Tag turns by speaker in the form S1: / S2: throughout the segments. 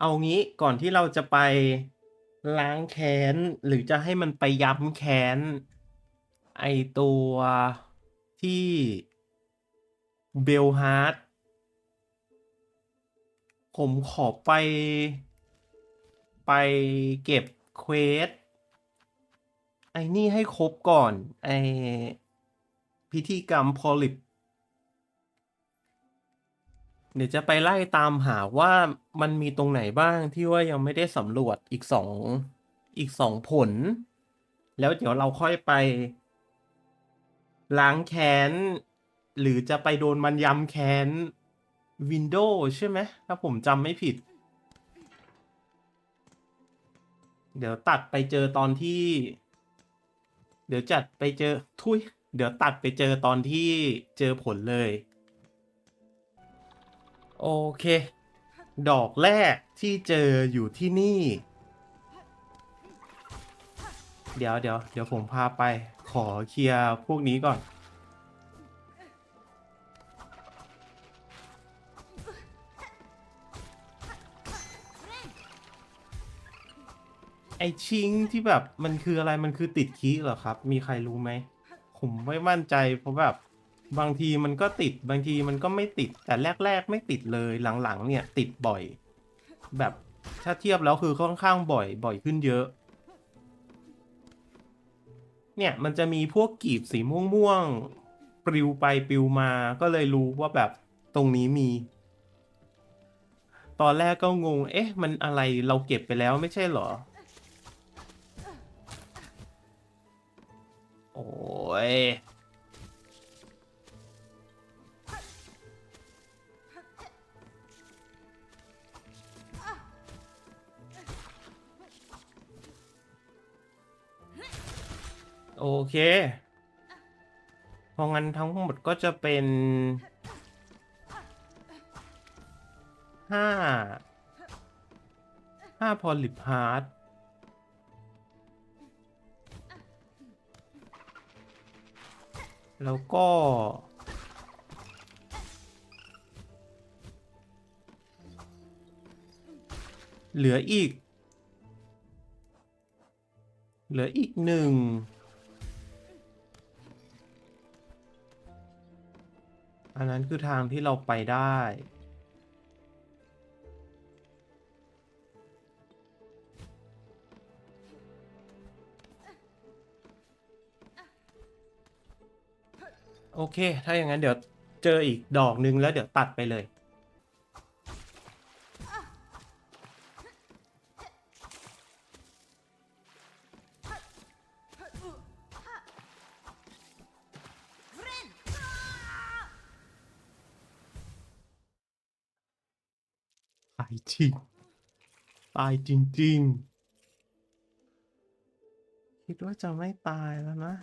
S1: เอางี้ก่อนที่เราจะไปล้างแค้น หรือจะให้มันไปย้ำแค้น ไอตัวที่เบลฮาร์ดผมขอไป ไปเก็บเควสไอ้นี่ให้ครบก่อน ไอพิธีกรรมพอลิป เดี๋ยวจะไปไล่ตามหาว่ามันมีตรงไหนบ้างที่ว่ายังไม่ได้สำรวจอีกสองอีกสองผล แล้วเดี๋ยวเราค่อยไป ล้างแค้น หรือจะไปโดนมันยำแค้นวินโดว์ใช่ไหมถ้าผมจำไม่ผิด เดี๋ยวตัดไปเจอตอนที่ เดี๋ยวจัดไปเจอทุย เดี๋ยวตัดไปเจอตอนที่เจอผลเลย โอเค ดอกแรกที่เจออยู่ที่นี่ เดี๋ยวเดี๋ยวเดี๋ยวผมพาไป ขอเคลียร์พวกนี้ก่อน ไอชิงที่แบบมันคืออะไรมันคือติดคีเหรอครับ มีใครรู้ไหม ผมไม่มั่นใจเพราะแบบ บางทีมันก็ติดบางทีมันก็ไม่ติดแต่แรก ๆ ไม่ติดเลยหลังๆ เนี่ยติดบ่อย แบบถ้าเทียบแล้วคือค่อนข้างบ่อย บ่อยขึ้นเยอะ เนี่ยมันจะมีพวกกีบสีม่วงๆปลิวไปปลิวมาก็เลยรู้ว่าแบบตรงนี้มี ตอนแรกก็งง เอ๊ะ มันอะไรเราเก็บไปแล้วไม่ใช่เหรอ โอ้ย โอเค เพราะงั้นทั้งหมดก็จะเป็นห้าห้าพอลิปฮาร์ดแล้วก็เหลืออีก เหลืออีกหนึ่ง อันนั้นคือทางที่เราไปได้ โอเค ถ้าอย่างนั้นเดี๋ยวเจออีกดอกนึงแล้วเดี๋ยวตัดไปเลยายจริง ตายจริง ๆ คิดว่าจะไม่ตายแล้วนะ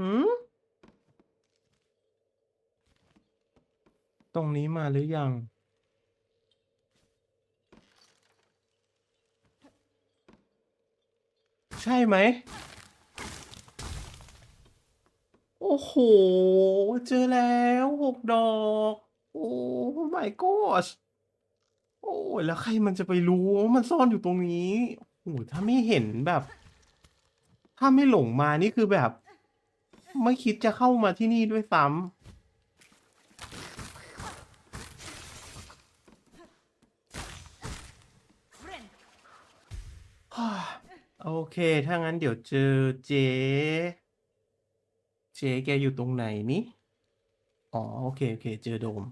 S1: หืม ตรงนี้มาหรือยัง ใช่ไหม โอ้โห เจอแล้วหกดอก โอ้ my gosh โอ้ยแล้วใครมันจะไปรู้ว่ามันซ่อนอยู่ตรงนี้โอ้โหถ้าไม่เห็นแบบ ถ้าไม่หลงมานี่คือแบบ ไม่คิดจะเข้ามาที่นี่ด้วยซ้ำ ฮ่า โอเค ถ้างั้นเดี๋ยวเจอเจ๊ เจ๊แกอยู่ตรงไหนนี่อ๋อ โอเค โอเค เจอโดม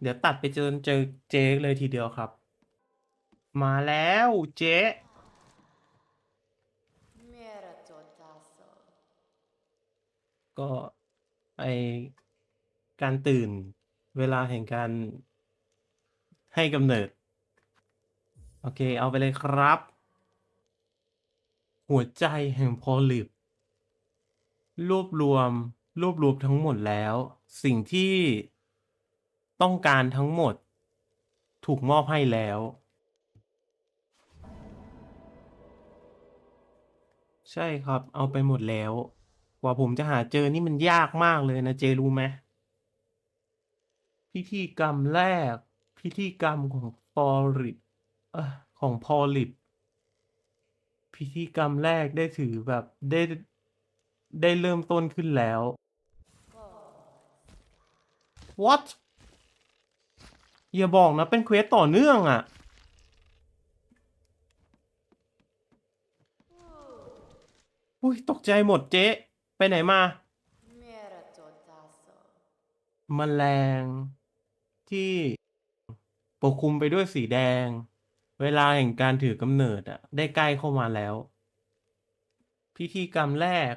S1: เดี๋ยวตัดไปเจอเจอเจ๊เลยทีเดียวครับ มาแล้วเจ๊
S2: Mera totaso.
S1: ก็ไอการตื่นเวลาแห่งการให้กำเนิด โอเค เอาไปเลยครับ หัวใจแห่งพอลิป รวบรวม รวบรวมทั้งหมดแล้ว สิ่งที่ต้องการทั้งหมด ถูกมอบให้แล้ว ใช่ครับ เอาไปหมดแล้ว กว่าผมจะหาเจอนี่มันยากมากเลยนะเจรู้ไหมพิธีกรรมแรก พิธีกรรมของพอลิปของพอลิป พิธีกรรมแรกได้ถือแบบได้ได้เริ่มต้นขึ้นแล้ว what อย่าบอกนะ เป็นเควสต่อเนื่องอะ่ะ อุ้ยตกใจหมดเจ๊ ไปไหนมา มแมลงที่ปกคลุมไปด้วยสีแดง เวลาแห่งการถือกำเนิดอะได้ใกล้เข้ามาแล้ว พิธีกรรมแรก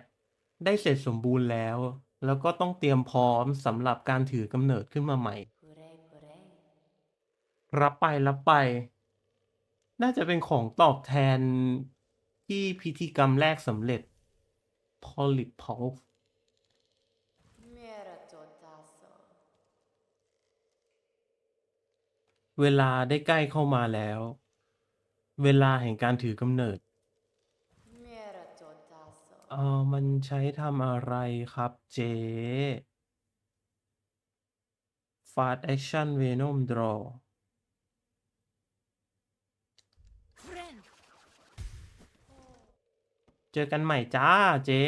S1: ได้เสร็จสมบูรณ์แล้ว แล้วก็ต้องเตรียมพร้อมสำหรับการถือกำเนิดขึ้นมาใหม่ รับไปรับไป น่าจะเป็นของตอบแทนที่พิธีกรรมแรกสำเร็จพอลิปพอ
S2: Mera Jotaso.
S1: เวลาได้ใกล้เข้ามาแล้ว เวลาแห่งการถือกำเนิด
S2: Mera Jotaso.
S1: เออมันใช้ทำอะไรครับเจ๊ Fast Action Venom Draw เจอกันใหม่จ้าเจ๊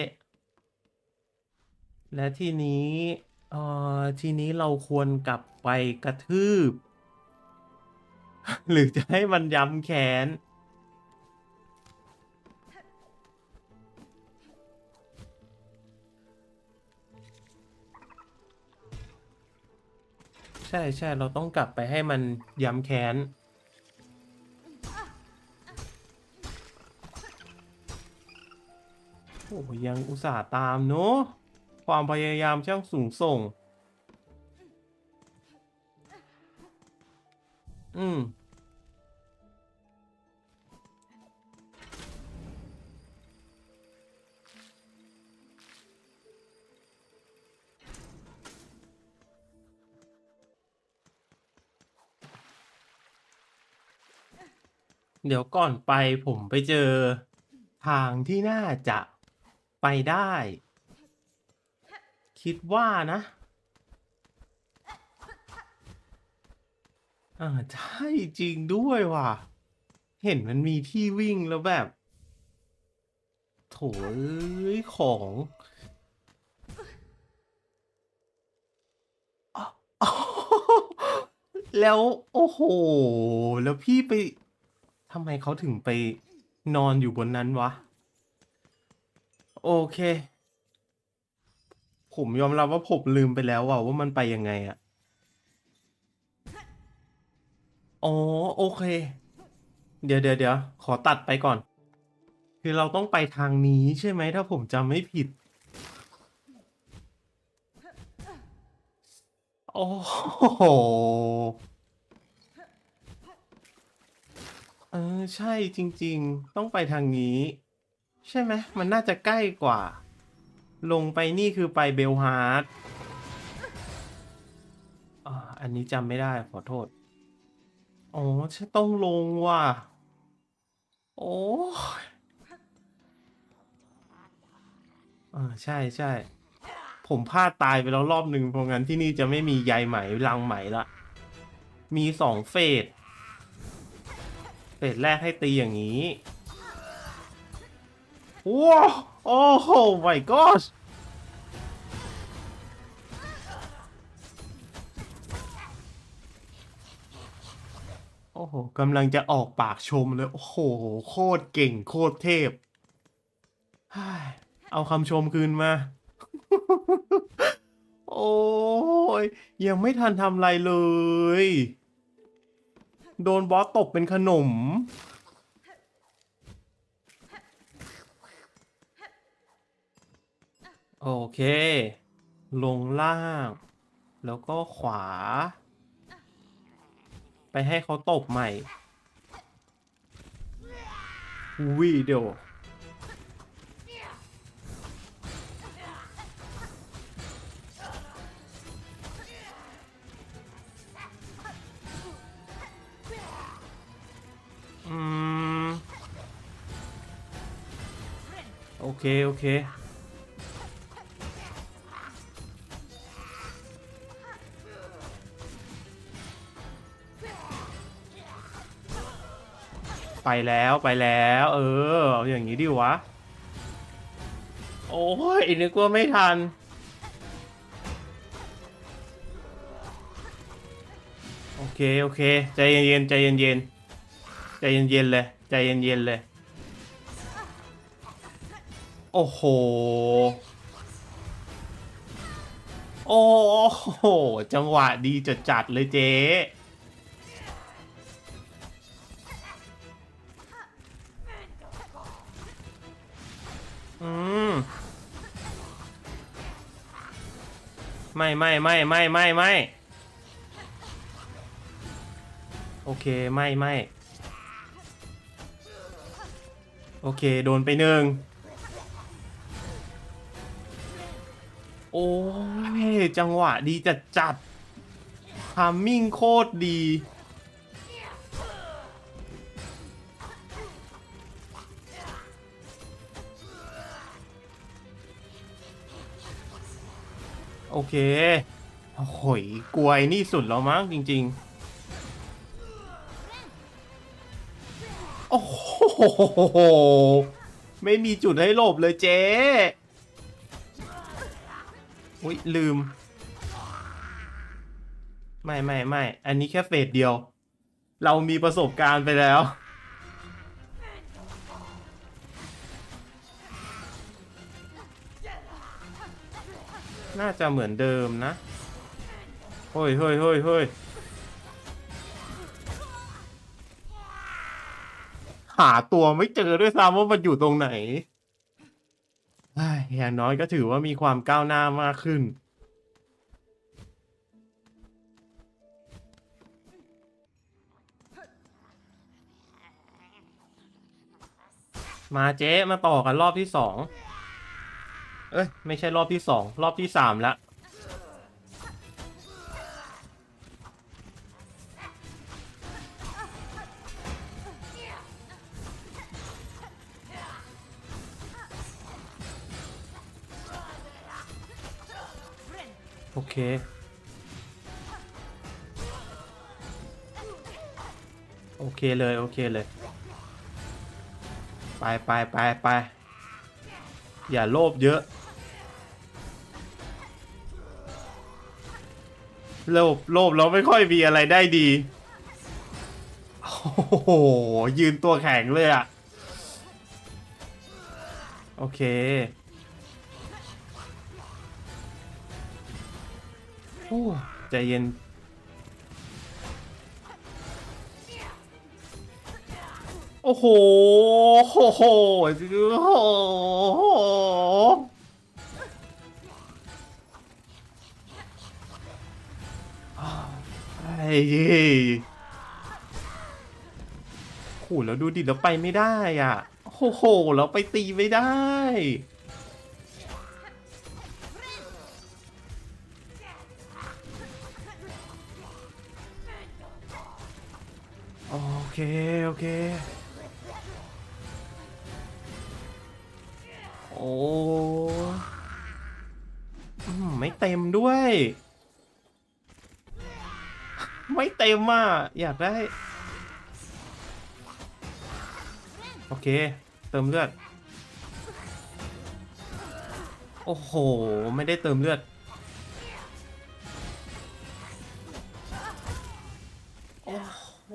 S1: และทีนี้เอ่อทีนี้เราควรกลับไปกระทืบ หรือจะให้มันย้ำแค้น ใช่ใช่เราต้องกลับไปให้มันย้ำแค้น โอ้ยังอุตส่าห์ตามเนอะความพยายามช่างสูงส่ง อืมเดี๋ยวก่อนไปผมไปเจอ ทางที่น่าจะไปได้ คิดว่านะ อ่าใช่จริงด้วยว่ะ เห็นมันมีที่วิ่งแล้วแบบ โถเอ้ยของออแล้วโอ้โห แล้วพี่ไปทำไมเขาถึงไปนอนอยู่บนนั้นวะ โอเค ผมยอมรับว่าผมลืมไปแล้วว่าว่ามันไปยังไงอะ อ๋อโอเค เดี๋ยวเดี๋ยวเดี๋ยวขอตัดไปก่อน คือเราต้องไปทางนี้ใช่ไหมถ้าผมจำไม่ผิดโอ้โหเออใช่จริง ๆ ต้องไปทางนี้ ใช่ไหมมันน่าจะใกล้กว่า ลงไปนี่คือไปเบลฮาร์ดอันนี้จำไม่ได้ขอโทษ อ๋อฉันต้องลงว่ะ โอ้ยอ่าใช่ใช่ ผมพลาดตายไปแล้วรอบหนึ่งเพราะงั้นที่นี่จะไม่มีใยไหมรังไหมละ มีสองเฟส เฟสแรกให้ตีอย่างนี้ ว้าวโอ้โห my gosh กำลังจะออกปากชมเลย โอ้โห โคตรเก่ง โคตรเทพ เอาคำชมคืนมา โอ้ย ยังไม่ทันทำอะไรเลย โดนบอสตบเป็นขนม โอเค ลงล่าง แล้วก็ขวา ไปให้เขาตบใหม่วิเดียวอืมโอเค โอเค ไปแล้วไปแล้ว เออเอาอย่างนี้ดิวะ โอ้ยนึกว่าไม่ทัน โอเค โอเค ใจเย็นๆใจเย็นๆใจเย็นๆเลย ใจเย็นๆเลย โอ้โห โอ้โห จังหวะดีจัดๆเลยเจ๊ อืมไม่ไม่ไม่ไม่ไม่ไม่โอเคไม่ไม่โอเค โดนไปหนึ่งโอ้ย จังหวะดีจัดจัดทามมิ่งโคตรดี โอเคโอ้โหยกลวยนี่สุดแล้วมั้งจริง ๆ โอ้โห ไม่มีจุดให้หลบเลยเจ๊อุ้ยลืม ไม่ไม่ไม่ อันนี้แค่เฟสเดียว เรามีประสบการณ์ไปแล้ว น่าจะเหมือนเดิมนะเฮ้ยเฮ้ยเฮ้ยเฮ้ยหาตัวไม่เจอด้วยซ้ำว่ามันอยู่ตรงไหนเอ้ยอย่างน้อยก็ถือว่ามีความก้าวหน้ามากขึ้น มาเจ๊มาต่อกันรอบที่สอง เอ้ย ไม่ใช่รอบที่สองรอบที่สามแล้วโอเค โอเคเลย โอเคเลย ไปไปไปไปอย่าโลภเยอะ โลภโลภแล้วไม่ค่อยมีอะไรได้ดี โอ้โห ยืนตัวแข็งเลยอะโอเค โอ้ใจเย็น โอ้โหโอ้โหโอ้โห เย้โหแล้วดูดิแล้วไปไม่ได้อะโอ้โหแล้วไปตีไม่ได้ โอเค โอเค โอ้ ไม่เต็มด้วย ไม่เต็มอะอยากได้ โอเค เติมเลือด โอ้โห ไม่ได้เติมเลือด โอ้โห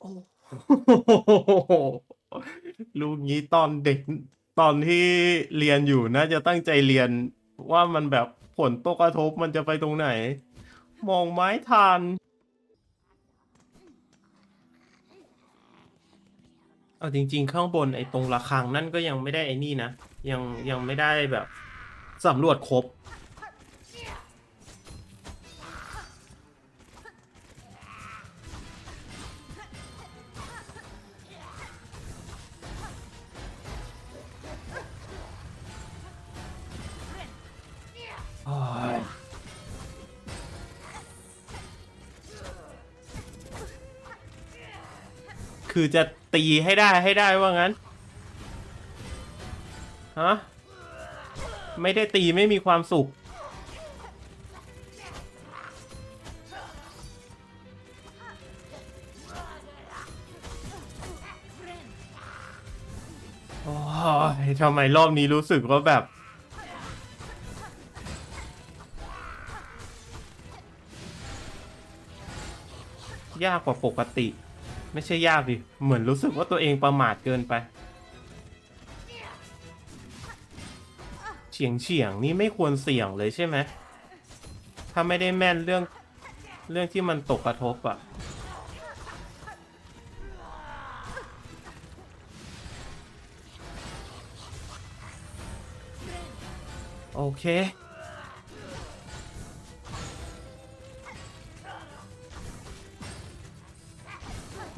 S1: โอ้โหลูกนี้ตอนเด็กตอนที่เรียนอยู่น่าจะตั้งใจเรียนว่ามันแบบ ผลตกกระทบมันจะไปตรงไหน มองไม้ทันเอาจริง ๆ ข้างบนไอ้ตรงระฆังนั่นก็ยังไม่ได้ไอ้นี่นะ ยังยังไม่ได้แบบสำรวจครบ คือจะตีให้ได้ให้ได้ว่างั้น ฮะ ไม่ได้ตีไม่มีความสุข โอ้ยทำไมรอบนี้รู้สึกว่าแบบ ยากกว่าปกติ ไม่ใช่ยากดิ เหมือนรู้สึกว่าตัวเองประมาทเกินไปเฉียงเฉียงนี่ไม่ควรเสี่ยงเลยใช่ไหมถ้าไม่ได้แม่นเรื่องเรื่องที่มันตกกระทบอะโอเค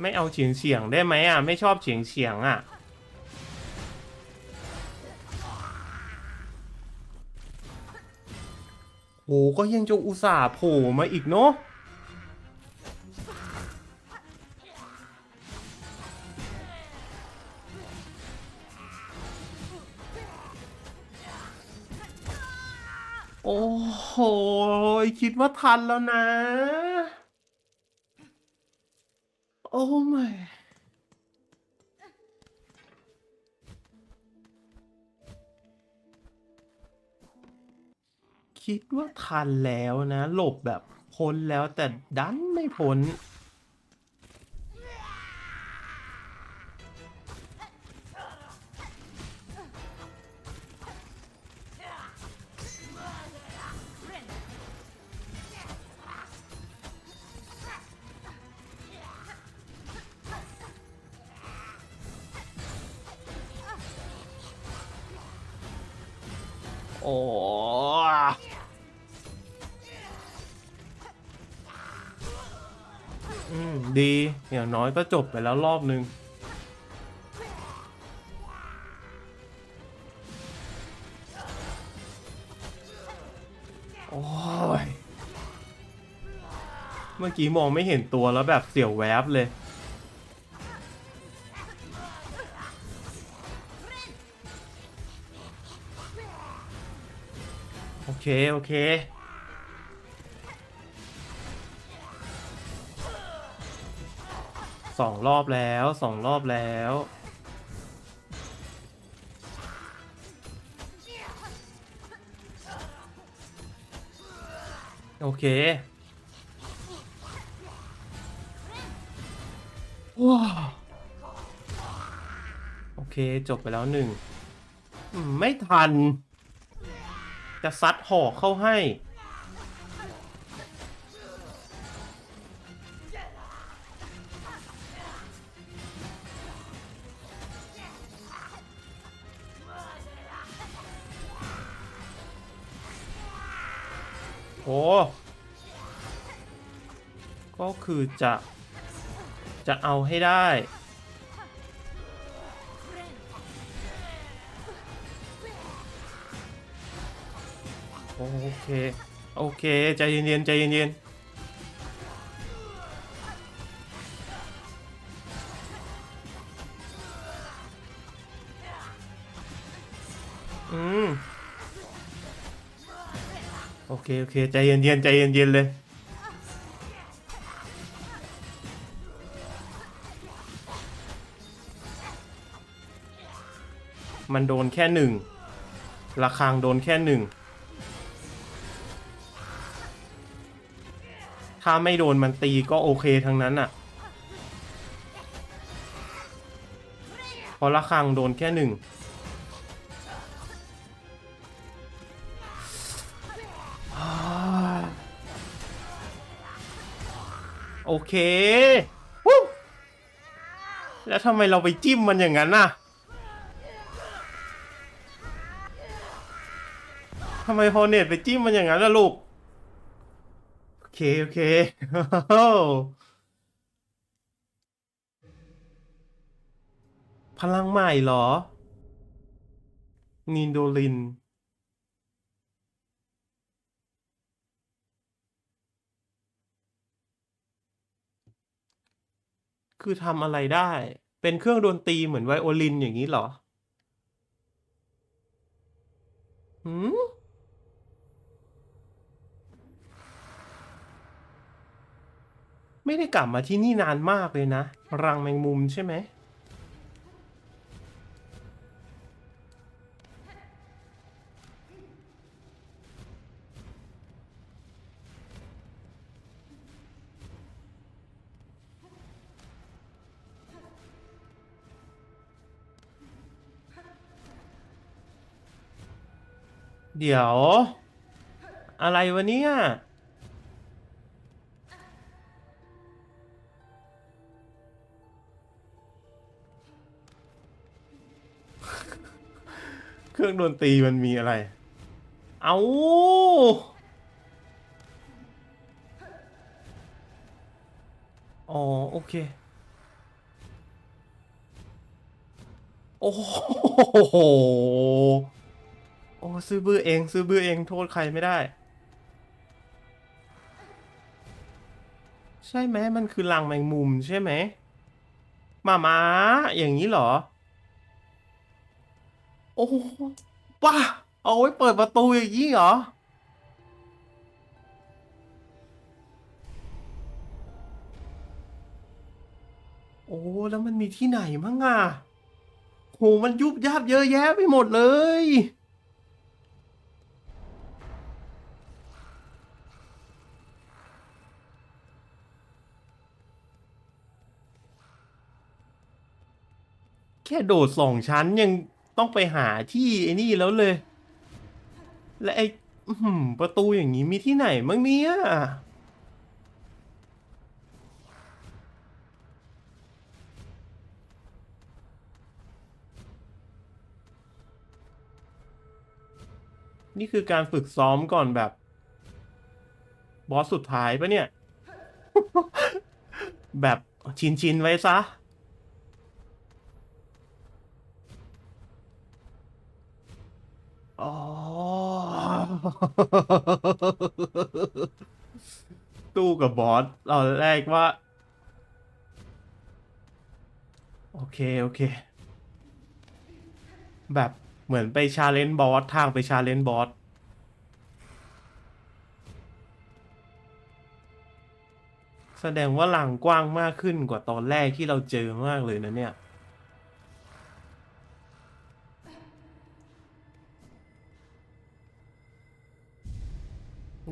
S1: ไม่เอาเฉียงเฉียงๆได้ไหมอะ ไม่ชอบเฉียงเฉียงๆอะ โห ก็ยังจะอุตส่าห์โผล่มาอีกเนาะโอ้โห คิดว่าทันแล้วนะ Oh my คิดว่าทันแล้วนะ หลบแบบพ้นแล้วแต่ดันไม่พ้น อย่างน้อยก็จบไปแล้วรอบนึง โอ้ย เมื่อกี้มองไม่เห็นตัวแล้วแบบเสียวแวบเลย โอเค โอเค สองรอบแล้วสองรอบแล้วโอเคว้าโอเคจบไปแล้วหนึ่ง ไม่ทัน จะซัดหอกเข้าให้ ก็คือจะ จะเอาให้ได้ โอเค โอเค ใจเย็นๆใจเย็นๆ โอเค โอเค ใจเย็นๆใจเย็นๆเลย มันโดนแค่หนึ่งระฆังโดนแค่หนึ่งถ้าไม่โดนมันตีก็โอเคทั้งนั้นอะเพราะระฆังโดนแค่หนึ่ง เควู้แล้วทำไมเราไปจิ้มมันอย่างนั้นน่ะทำไมพอเน็ตไปจิ้มมันอย่างนั้นล่ะลูก โอเค โอเคพลังใหม่เหรอ นินโดลิน คือทำอะไรได้ เป็นเครื่องดนตรีเหมือนไวโอลินอย่างนี้เหรอหืมไม่ได้กลับมาที่นี่นานมากเลยนะ รังแมงมุมใช่ไหม เดี๋ยว อะไรวะเนี่ยเครื่องดนตรีมันมีอะไร เอาอ๋อโอเค โอ้โห อ้ซื้อบื้อเอง ซื้อบื้อเองโทษใครไม่ได้ ใช่ไหมมันคือรังแมงมุมใช่ไหมมามาอย่างนี้เหรอ โอ้ป้าเอาไว้เปิดประตูอย่างนี้เหรอโอ้แล้วมันมีที่ไหนมั่งอะโหมันยุบยับเยอะแยะไปหมดเลย ค่โดดสองชั้นยังต้องไปหาที่ไอ้นี่แล้วเลย และไอ้ประตูอย่างนี้มีที่ไหนมั้งเนี่ยนี่คือการฝึกซ้อมก่อนแบบ บอสสุดท้ายปะเนี่ย แบบชินชินไว้ซะ ตู้กับบอสตอนแรกว่า โอเค โอเค แบบเหมือนไปชาเลนจ์บอส ทางไปชาเลนจ์บอสแสดงว่าหลังกว้างมากขึ้นกว่าตอนแรกที่เราเจอมากเลยนะเนี่ย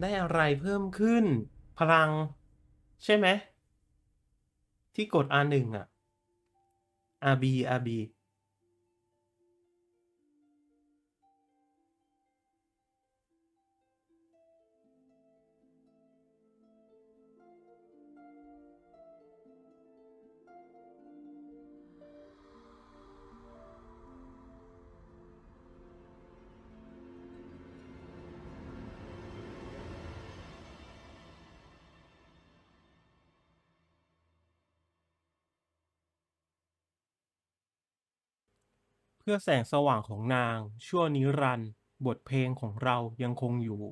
S1: ได้อะไรเพิ่มขึ้น พลัง ใช่ไหม ที่กด R1 อะ RB RB เพื่อแสงสว่างของนาง ชั่วนิรันดร์บทเพลงของเรายังคงอยู่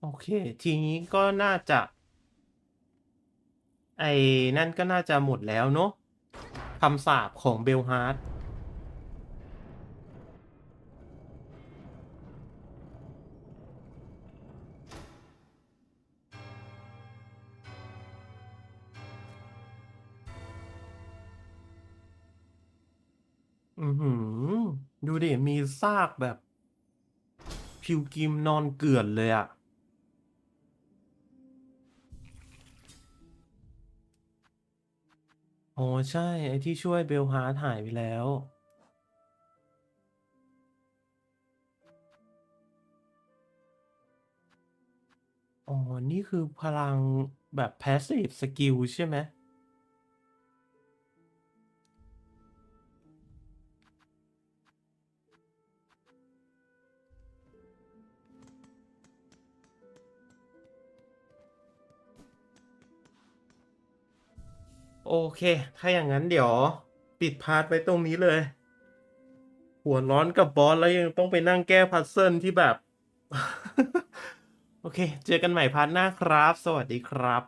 S1: โอเค ทีนี้ก็น่าจะ ไอ้นั่นก็น่าจะหมดแล้วเนอะคำสาปของเบลฮาร์ด อหือ ดูดิ มีซากแบบพิวกิมนอนเกลื่อนเลยอะอ๋อใช่ ไอ้ที่ช่วยเบลฮาร์ดหายไปแล้ว อ๋อ นี่คือพลังแบบ passive skill ใช่ไหม โอเค ถ้าอย่างนั้นเดี๋ยวปิดพาร์ทไว้ตรงนี้เลย หัวร้อนกับบอสแล้วยังต้องไปนั่งแก้พัซเซิลที่แบบ โอเค เจอกันใหม่พาร์ทหน้าครับ สวัสดีครับ